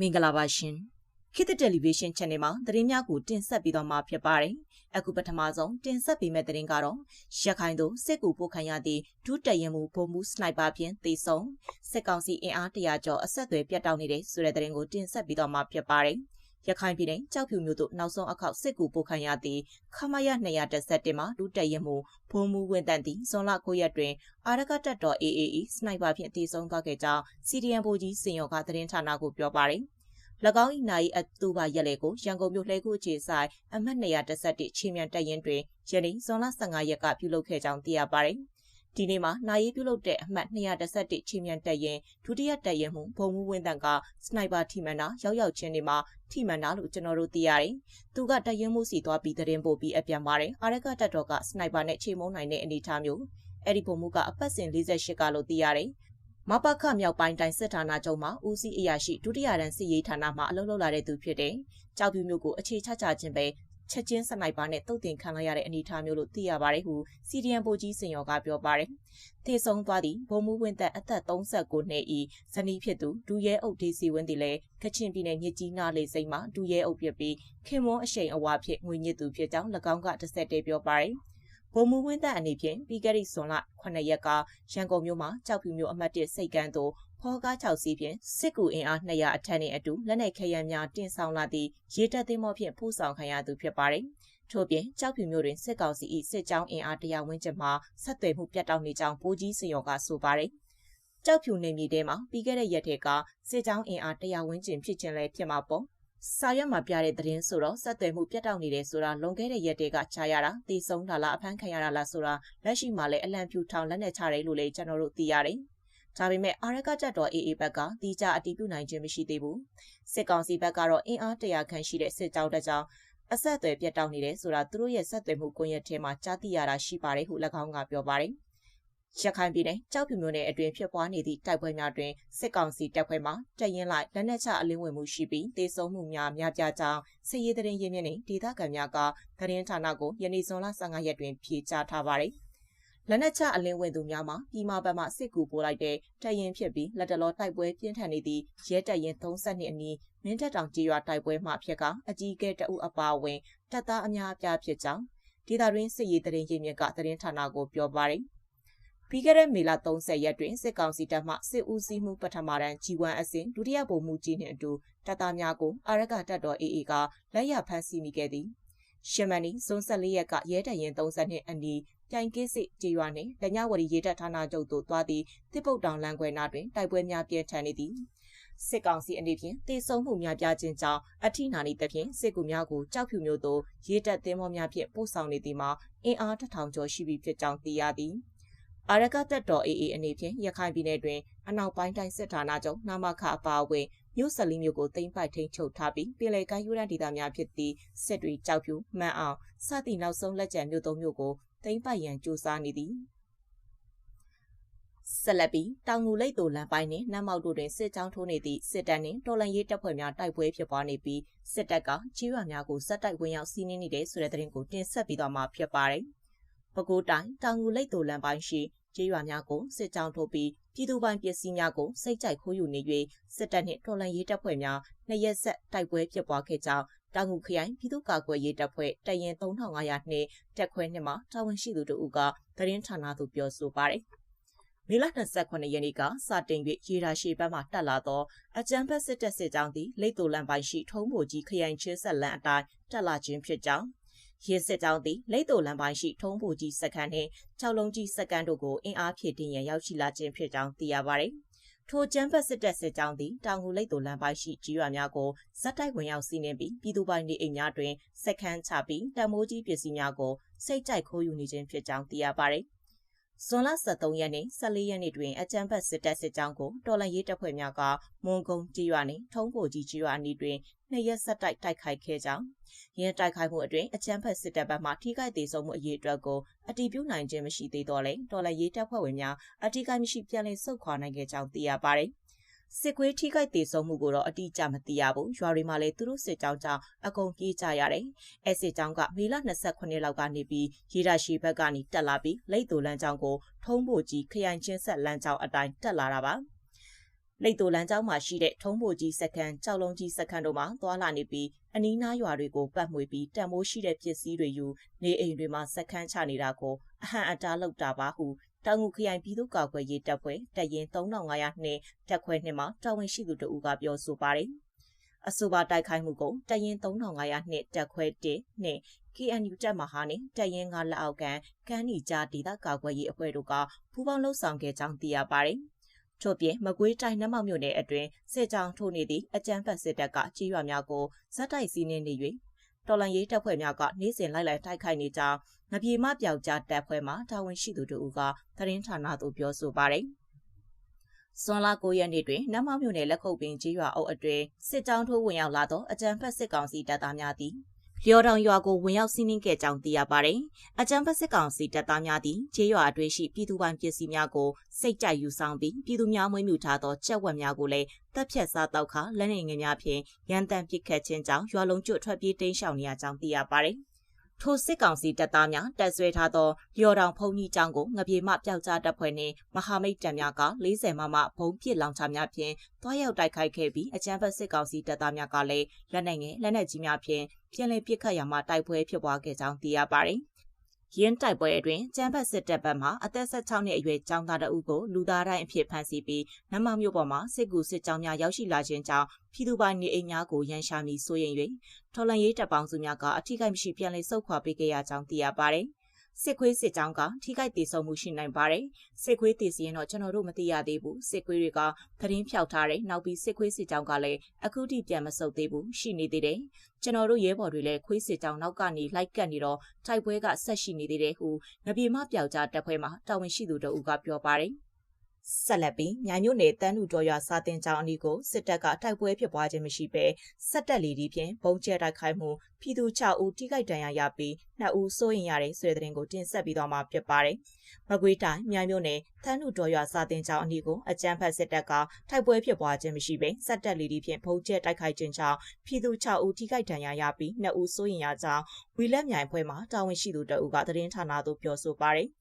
မင်္ဂလာပါရှင်ခေတ်တယ်လီဗီရှင်း channel မှာသတင်းများကိုတင်ဆက်ပေးသွားမှာဖြစ်ပါတယ်အခုပထမဆုံးတင်ဆက်ပေးမယ့်သတင်းကတော့ရခိုင်သို့စစ်ကူပို့ခံရသည့်ဒုတက်ရင်မှုဗိုလ်မှူးစနိုက်ပါဖြင့်တေဆုံစစ်ကောင်စီအင်အားတရာကျော်အဆက်အသွယ်ပြတ်တောက်နေတဲ့ဆိုတဲ့သတင်းကိုတင်ဆက်ပေးသွားမှာဖြစ်ပါတယ်ရခိုင်ပြည်နယ်ကြောက်ဖြူမြို့သို့နောက်ဆုံးအခေါက်စစ်ကူပို့ခံရသည့်ခမရ211မှာဒုတက်ရင်မှုဘုံမူဝင်တန်သည့်ဇွန်လ9ရက်တွင်အာရကတက်တော် AAE စနိုက်ပါဖြင့်တည်ဆုံသွားခဲ့ကြောင်း CDN ဗိုလ်ကြီးစင်ရောကသတင်းဌာနကိုပြောပါတယ်၎ င်း၏နိုင်အတူပါရက်လေကိုရန်ကုန်မြို့လှဲကူအခြေဆိုင်အမှတ်211ချင်းမြန်တက်ရင်တွင်ယနေ့ဇွန်လ15ရက်ကပြုလုပ်ခဲ့ကြောင်းသိရပါတယ်။ဒီနေ့မှာနိုင်ရေးပြုလုပ်တဲ့အမှတ်211ချင်းမြန်တက်ရင်ဒုတိယတက်ရင်မှုဘုံမှုဝင်းတန်ကစနိုက်ပါထိမှန်တာရောက်ရောက်ချင်းတွေမှာထိမှန်တာလို့ကျွန်တော်တို့သိရတယ်။သူကတက်ရင်မှုစီသွားပြီးသတင်းပို့ပြီးအပြန်ပါတယ်။အာရကတက်တော်ကစနိုက်ပါနဲ့ချိန်မုံနိုင်တဲ့အနေအထားမျိုးအဲ့ဒီပုံမှုကအပတ်စဉ်48ကလို့သိရတယ်။ မပခမြောက်ပိုင်းတိုင်းစစ်ဌာနချုပ်မှာဦးစီးအရာရှိဒုတိယရန်စစ်ရေးဌာနမှအလုပ်လုပ်လာတဲ့သူဖြစ်တဲ့ကြောက်ပြူမျိုးကိုအခြေချချခြင်းပဲချက်ချင်းစနိုက်ပါနဲ့တုတ်တင်ခံလိုက်ရတဲ့အနေအထားမျိုးလို့သိရပါတယ်ဟုစီဒီအမ်ပိုကြီးစင်ရောကပြောပါတယ်။တေဆုံးသွားသည့်ဘုံမူဝင်းသက်အသက်39နှစ်ဤဇနီးဖြစ်သူဒူရဲအုပ်ဒေစီဝင်းတီလည်းကချင်ပြည်နယ်မြစ်ကြီးနားလေစိမ်းမှာဒူရဲအုပ်ဖြစ်ပြီးခင်မွန်းအရှိန်အဝါဖြစ်ငွေညစ်သူဖြစ်ကြောင်း၎င်းကတစ်ဆက်တည်းပြောပါတယ်။ ဗိုလ်မှူးဝင်းသက်အနေဖြင့်ပြီးခဲ့တဲ့ဇွန်လ9ရက်ကရန်ကုန်မြို့မှာကြောက်ဖြူမြို့အမှတ်1စိတ်ကန်းသို့ဖောကား6စီးဖြင့်စစ်ကူအင်အား200အထက်နှင့်အတူလက်နက်ခဲယမ်းများတင်ဆောင်လာသည့်ရေတပ်သင်္ဘောဖြင့်ပို့ဆောင်ခံရသူဖြစ်ပါတယ်။ထို့ပြင်ကြောက်ဖြူမြို့တွင်စစ်ကောင်စီ၏စစ်ကြောင်းအင်အား100ဝန်းကျင်မှဆက်သွယ်မှုပြတ်တောက်နေကြောင်းပိုးကြီးစင်ရောကဆိုပါတယ်။ကြောက်ဖြူနေမြေထဲမှာပြီးခဲ့တဲ့ရက်ထက်ကစစ်ကြောင်းအင်အား100ဝန်းကျင်ဖြစ်ခြင်းလည်းဖြစ်မှာပေါ့ စာရွက်မှာပြတဲ့သတင်းဆိုတော့ဆက်သွယ်မှုပြတ်တောက်နေတယ်ဆိုတာလွန်ခဲ့တဲ့ရက်တွေကကြားရတာတည်ဆုံးလာလားအဖမ်းခံရတာလားဆိုတာလက်ရှိမှာလည်းအလံဖြူထောင်လက်နဲ့ချတယ်လို့လည်းကျွန်တော်တို့သိရတယ်။ဒါပေမဲ့အာရကကြက်တော် AA ဘက်ကတီးကြအတီးပြုနိုင်ခြင်းမရှိသေးဘူး။စစ်ကောင်စီဘက်ကတော့အင်အားတရာခန့်ရှိတဲ့စစ်ကြောင်းတစ်ကြောင်းအဆက်အသွယ်ပြတ်တောက်နေတယ်ဆိုတာသူတို့ရဲ့ဆက်သွယ်မှုကွန်ရက်ထဲမှာကြားသိရတာရှိပါတယ်ဟု၎င်းကပြောပါတယ်။ ရခိုင်ပြည်နယ်ကြောက်ဖြူမြို့နယ်အတွင်းဖြစ်ပွားနေသည့်တိုက်ပွဲများတွင်စစ်ကောင်စီတပ်ဖွဲ့မှတပ်ရင်းလိုက်လက်နက်ချအလင်းဝင်မှုရှိပြီးဒေဆုံးမှုများများပြားကြောင်းစစ်ရေးသတင်းရင်းမြစ်နှင့်ဒေသခံများကသတင်းဌာနကိုယနေ့ဇွန်လ15ရက်တွင်ဖြေကြားထားပါသည်လက်နက်ချအလင်းဝင်သူများမှာပြည်မဘက်မှစစ်ကူပို့လိုက်တဲ့တရင်ဖြစ်ပြီးလက်တလောတိုက်ပွဲပြင်းထန်နေသည့်ရဲတရင်32အနီးမင်းတပ်တောင်ကြီးရွာတိုက်ပွဲမှဖြစ်ကအကြီးအကဲတအုပ်အပါအဝင်တပ်သားအများအပြားဖြစ်ကြောင်းဒေသတွင်းစစ်ရေးသတင်းရင်းမြစ်ကသတင်းဌာနကိုပြောပါရယ် ပြီးခဲ့တဲ့မေလ30ရက်တွင်စစ်ကောင်စီတပ်မှစစ်ဦးစီးမှုပထမတန်း G1 အဆင့်ဒုတိယဗိုလ်မှူးကြီးနှင့်အတူတပ်သားများကိုအာရကတပ်တော် AA ကလက်ရဖမ်းဆီးမိခဲ့သည်ရှမနီဇွန်14ရက်ကရဲတရင်32အနီးပြိုင်ကစ်စစ်ကြေးရွာနှင့်လညဝရီရေတပ်ဌာနချုပ်သို့သွားသည့်တစ်ပုတ်တောင်လမ်းခွဲနားတွင်တိုက်ပွဲများပြင်းထန်နေသည်စစ်ကောင်စီအနေဖြင့်တေဆုံမှုများပြားခြင်းကြောင့်အထိနာနေသဖြင့်စစ်ကူများကိုကြောက်ဖြူမျိုးသို့ရေတပ်သင်းမောများဖြင့်ပို့ဆောင်နေသည်မှာအင်အားတစ်ထောင်ကျော်ရှိပြီဖြစ်ကြောင်းသိရသည်။ အာရကတက်တော် AA အနေဖြင့်ရခိုင်ပြည်နယ်တွင်အနောက်ပိုင်းတိုင်းစစ်ဌာနချုပ်နာမခအပါအဝင်မြို့ဆက်လီမြို့ကိုတင်ပိုက်ထိန်ချုပ်ထားပြီးပြည်လေကမ်းယူရန်ဒေသများဖြစ်သည့်စစ်တွေကြောက်ဖြူမှန်အောင်စသည့်နောက်ဆုံးလက်ကျန်မြို့သုံးမြို့ကိုတင်ပိုက်ရန်ကြိုးစားနေသည်ဆက်လက်ပြီးတောင်ငူလိတ်တိုလမ်းပိုင်းနှင့်နမ်းမောက်တို့တွင်စစ်ကြောင်းထိုးနေသည့်စစ်တပ်နှင့်တော်လန်ရေးတပ်ဖွဲ့များတိုက်ပွဲဖြစ်ပွားနေပြီးစစ်တပ်ကကြီးရွာများကိုစက်တိုက်ဝင်ရောက်စီးနင်းနေတဲ့ဆိုတဲ့သတင်းကိုတင်ဆက်ပြီးတော့မှဖြစ်ပါတယ်။ ပဲခူးတိုင်းတောင်ငူလိတ်တိုလန်ပိုင်းရှိကျေးရွာများကိုစစ်ကြောင်းထိုးပြီးပြည်သူပိုင်ပစ္စည်းများကိုစိတ်ကြိုက်ခိုးယူနေ၍စစ်တပ်နှင့်တော်လှန်ရေးတပ်ဖွဲ့များနှစ်ရက်ဆက်တိုက်ပွဲဖြစ်ပွားခဲ့ကြောင်းတောင်ငူခရိုင်ပြည်သူ့ကာကွယ်ရေးတပ်ဖွဲ့တရင်3500နှင့်တက်ခွဲနှစ်မှာတာဝန်ရှိသူတို့ကသတင်းဌာနသို့ပြောဆိုပါတယ်။မေလ29ရက်နေ့ကစတင်၍ရေရာရှည်ဘက်မှတက်လာသောအကြမ်းဖက်စစ်တပ်စစ်ကြောင်းသည်လိတ်တူလန်ပိုင်းရှိထုံးမိုကြီးခရိုင်ချင်းဆက်လန်အတိုင်းတက်လာခြင်းဖြစ်ကြောင်း ရဲစစ်ကြောင်းသည်လိတ်တိုလမ်းပိုင်းရှိထုံးပူကြီးစက္ကန့်နှင့်၆လုံးကြီးစက္ကန့်တို့ကိုအင်အားဖြည့်တင်ရန်ရောက်ရှိလာခြင်းဖြစ်ကြောင်းသိရပါသည်။ထိုကျန်းဖက်စစ်တပ်စစ်ကြောင်းသည်တောင်ငူလိတ်တိုလမ်းပိုင်းရှိကြီးရွာများကိုဇက်တိုက်ဝင်ရောက်စီးနင်းပြီးပြည်သူပိုင်နေအိမ်များတွင်စက္ကန့်ချပြီးတံမိုးကြီးပစ္စည်းများကိုစိတ်ကြိုက်ခိုးယူနေခြင်းဖြစ်ကြောင်းသိရပါသည်။ ဇွန်လ23ရက်နေ့14ရက်နေ့တွင်အကြမ်းဖက်စစ်တပ်စစ်ကြောင်းကိုတော်လန်ရေးတပ်ဖွဲ့များကမွန်ကုန်းကြီးရွာနှင့်ထုံးပိုကြီးကြီးရွာအနီးတွင်နှစ်ရက်ဆက်တိုက်တိုက်ခိုက်ခဲ့ကြောင်းရင်းတိုက်ခိုက်မှုအတွင်းအကြမ်းဖက်စစ်တပ်ဘက်မှထိခိုက်သေးဆုံးမှုအရေးအတွက်ကိုအတည်ပြုနိုင်ခြင်းမရှိသေးတော့လေတော်လရေးတပ်ဖွဲ့ဝင်များအတိအကျမရှိပြန်လည်ဆုတ်ခွာနိုင်ခဲ့ကြောင်းသိရပါတယ် စစ်ကွေးထိခိုက်သေးဆုံးမှုကိုတော့အတိအကျမသိရဘူး။ရွာတွေမှာလည်းသူတို့စစ်ကြောင်းကြောင့်အကုန်ပြေးကြရတယ်။အဲစစ်ကြောင်းကမေလ28လောက်ကနေပြီးရေဒါရှိဘက်ကနေတက်လာပြီးလိတ်တူလမ်းကြောင်းကိုထုံးဖို့ကြီးခရိုင်ချင်းဆက်လမ်းကြောင်းအတိုင်းတက်လာတာပါ။လိတ်တိုလမ်းကျောင်းမှာရှိတဲ့ထုံးမိုကြီးစခန်းကြောက်လုံးကြီးစခန်းတို့မှာသွာလာနေပြီးအနီးနားရွာတွေကိုပတ်မွေပြီးတံမိုးရှိတဲ့ပစ္စည်းတွေယူနေအိမ်တွေမှာစခန်းချနေတာကိုအဟံအတားလောက်တာပါဟု တောင်ငူခရိုင်ပြည်သူ့ကာကွယ်ရေးတပ်ဖွဲ့တပ်ရင်း3500နှင့်တပ်ခွဲနှင့်မှတာဝန်ရှိသူတို့ကပြောဆိုပါတယ်။အဆိုပါတိုက်ခိုက်မှုကိုတပ်ရင်း3500နှင့်တပ်ခွဲ1နှင့် KNU တပ်မဟာနှင့်တပ်ရင်း9လက်အောက်ကကမ်းနီကြားဒေသကာကွယ်ရေးအဖွဲ့တို့ကပူးပေါင်းလှုပ်ဆောင်ခဲ့ကြောင်းသိရပါတယ်။ထို့ပြင်မကွေးတိုင်းနမောက်မြို့နယ်အတွင်းစစ်ကြောင်ထိုးနေသည့်အကြမ်းဖက်စစ်တပ်ကကြေးရွာများကိုဇက်တိုက်စီးနှင်းနေ၍ တော်လန်ရေးတပ်ဖွဲ့များကနေ့စဉ်လိုက်လံတိုက်ခိုက်နေကြောင်းငပြေမပြောက်ကြားတပ်ဖွဲ့မှတာဝန်ရှိသူတို့ကသတင်းဌာနသို့ပြောဆိုပါတယ်။စွန်လာ9ရက်နေ့တွင်နမမြို့နယ်လက်ခုပ်ပင်ကြီးရွာအုပ်အတွင်းစစ်ကြောင်းထိုးဝင်ရောက်လာသောအကြမ်းဖက်စစ်ကောင်စီတပ်သားများသည် လျော်တောင်ရွာကိုဝင်ရောက်စီးနင်းခဲ့ကြောင်းသိရပါတယ်။အကြံဖက်စစ်ကောင်စီတပ်သားများသည်ခြေရွာအတွင်းရှိပြည်သူပိုင်ပစ္စည်းများကိုစိတ်ကြိုက်ယူဆောင်ပြီးပြည်သူများမွေးမြူထားသောကြက်ဝက်များကိုလည်းတပ်ဖြတ်စားတောက်ခါလက်နေငယ်များဖြင့်ရန်တမ်းပစ်ခတ်ခြင်းကြောင့်ရွာလုံးကျွတ်ထွက်ပြေးတိမ်းရှောင်နေရကြောင်းသိရပါတယ်။ ထိုစစ်ကောင်စီတပ်သားများတပ်ဆွဲထားသောလျော်တောင်ဖုံကြီးကျောင်းကိုငပြေမပျောက်ကြားတပ်ဖွဲ့နှင့်မဟာမိတ်တပ်များက40မမဘုံပစ်လောင်ချများဖြင့်တွားရောက်တိုက်ခိုက်ခဲ့ပြီးအကြမ်းဖက်စစ်ကောင်စီတပ်သားများကလည်းလက်နက်ငယ်လက်နက်ကြီးများဖြင့်ပြန်လည်ပစ်ခတ်ရမှတိုက်ပွဲဖြစ်ပွားခဲ့ကြောင်းသိရပါတယ်။ ရင်းတိုက်ပွဲအတွင်းကျန်းဖတ်စစ်တပ်ဘက်မှအသက်16နှစ်အရွယ်ကျောင်းသားတအုပ်ကိုလူသားတိုင်းအဖြစ်ဖမ်းဆီးပြီးနမမြို့ပေါ်မှာစစ်ကူစစ်ကြောင်းများရောက်ရှိလာခြင်းကြောင့်ပြည်သူပိုင်နေအိမ်များကိုရန်ရှာမိဆိုရင်၍ထော်လန်ရေးတပ်ပေါင်းစုများကအထူးကိမရှိပြန်လည်ဆုတ်ခွာပေးခဲ့ရကြောင်းသိရပါတယ်။ စစ်ခွေးစစ်ကြောင်းကထိခိုက်ဒေဆုံးမှုရှိနိုင်ပါတယ်စစ်ခွေးတည်စီရင်တော့ကျွန်တော်တို့မသိရသေးဘူးစစ်ခွေးတွေကသတင်းဖြောက်ထားတယ်နောက်ပြီးစစ်ခွေးစစ်ကြောင်းကလည်းအခုထိပြန်မဆုတ်သေးဘူးရှိနေသေးတယ်ကျွန်တော်တို့ရဲဘော်တွေလည်းခွေးစစ်ကြောင်းနောက်ကနေလိုက်ကတ်နေတော့တိုက်ပွဲကဆက်ရှိနေသေးတယ်ဟုငပြေမပြောက်ကြားတပ်ဖွဲ့မှတာဝန်ရှိသူတို့ကပြောပါတယ် ဆက်လက်ပြီးမြိုင်မြို့နယ်တန်းလူတော်ရွာစာတင်ကျောင်းအနီးကိုစစ်တပ်ကတိုက်ပွဲဖြစ်ပွားခြင်းမရှိဘဲဆက်တက်လီဒီဖြင့်ပုံကျဲတိုက်ခိုက်မှုပြည်သူ6ဦးထိခိုက်ဒဏ်ရာရပြီး2ဦးစိုးရင်ရတဲ့ဆွေတဲ့ကိုတင်ဆက်ပြီးတော့မှဖြစ်ပါတယ်။မကွေးတိုင်းမြိုင်မြို့နယ်တန်းလူတော်ရွာစာတင်ကျောင်းအနီးကိုအကြမ်းဖက်စစ်တပ်ကတိုက်ပွဲဖြစ်ပွားခြင်းမရှိဘဲဆက်တက်လီဒီဖြင့်ပုံကျဲတိုက်ခိုက်ခြင်းကြောင့်ပြည်သူ6ဦးထိခိုက်ဒဏ်ရာရပြီး2ဦးစိုးရင်ရကြောင်းဝီလက်မြိုင်ဖွဲ့မှတာဝန်ရှိသူတအုပ်ကသတင်းဌာနသို့ပြောဆိုပါတယ်။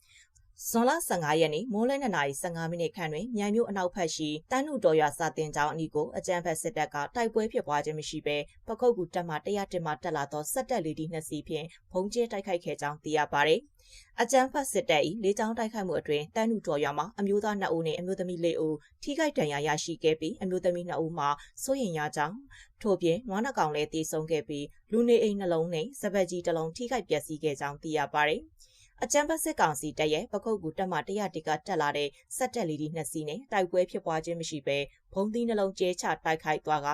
ဇွန်လ15ရက်နေ့မိုးလင်း2နာရီ15မိနစ်ခန့်တွင်မြိုင်မြို့အနောက်ဘက်ရှိတန်းနုတော်ရွာစာတင်ကျောင်းအနီးကိုအကြမ်းဖက်စစ်တပ်ကတိုက်ပွဲဖြစ်ပွားခြင်းမရှိဘဲပခုတ်ကူတပ်မှ100တင်မှတက်လာသောစက်တက်လေးဒီနှစ်စီးဖြင့်ဘုံကျဲတိုက်ခိုက်ခဲ့ကြောင်းသိရပါသည်။အကြမ်းဖက်စစ်တပ်၏လေးချောင်းတိုက်ခိုက်မှုအတွင်းတန်းနုတော်ရွာမှာအမျိုးသား2ဦးနှင့်အမျိုးသမီး4ဦးထိခိုက်ဒဏ်ရာရရှိခဲ့ပြီးအမျိုးသမီး2ဦးမှာစိုးရိမ်ရကြောင်းထို့ပြင်နွားနှကောင်လည်းတေဆုံးခဲ့ပြီးလူနေအိမ်နှလုံးနှင့်စပတ်ကြီးတစ်လုံးထိခိုက်ပျက်စီးခဲ့ကြောင်းသိရပါသည်။ အကြံပတ်စစ်ကောင်စီတပ်ရဲ့ပခုတ်ကူတပ်မှ100တိကတက်လာတဲ့စက်တက်လီဒီနှစ်စီးနဲ့တိုက်ပွဲဖြစ်ပွားခြင်းမရှိဘဲဘုံသီးနှလုံးကျဲချတိုက်ခိုက်သွားက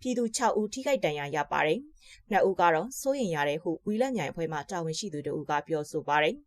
ပြည်သူ6ဦးထိခိုက်ဒဏ်ရာရပါတယ်။နှစ်ဦးကတော့စိုးရင်ရတဲ့ဟုဝီလက်မြိုင်အဖွဲ့မှတာဝန်ရှိသူတို့ကပြောဆိုပါတယ်။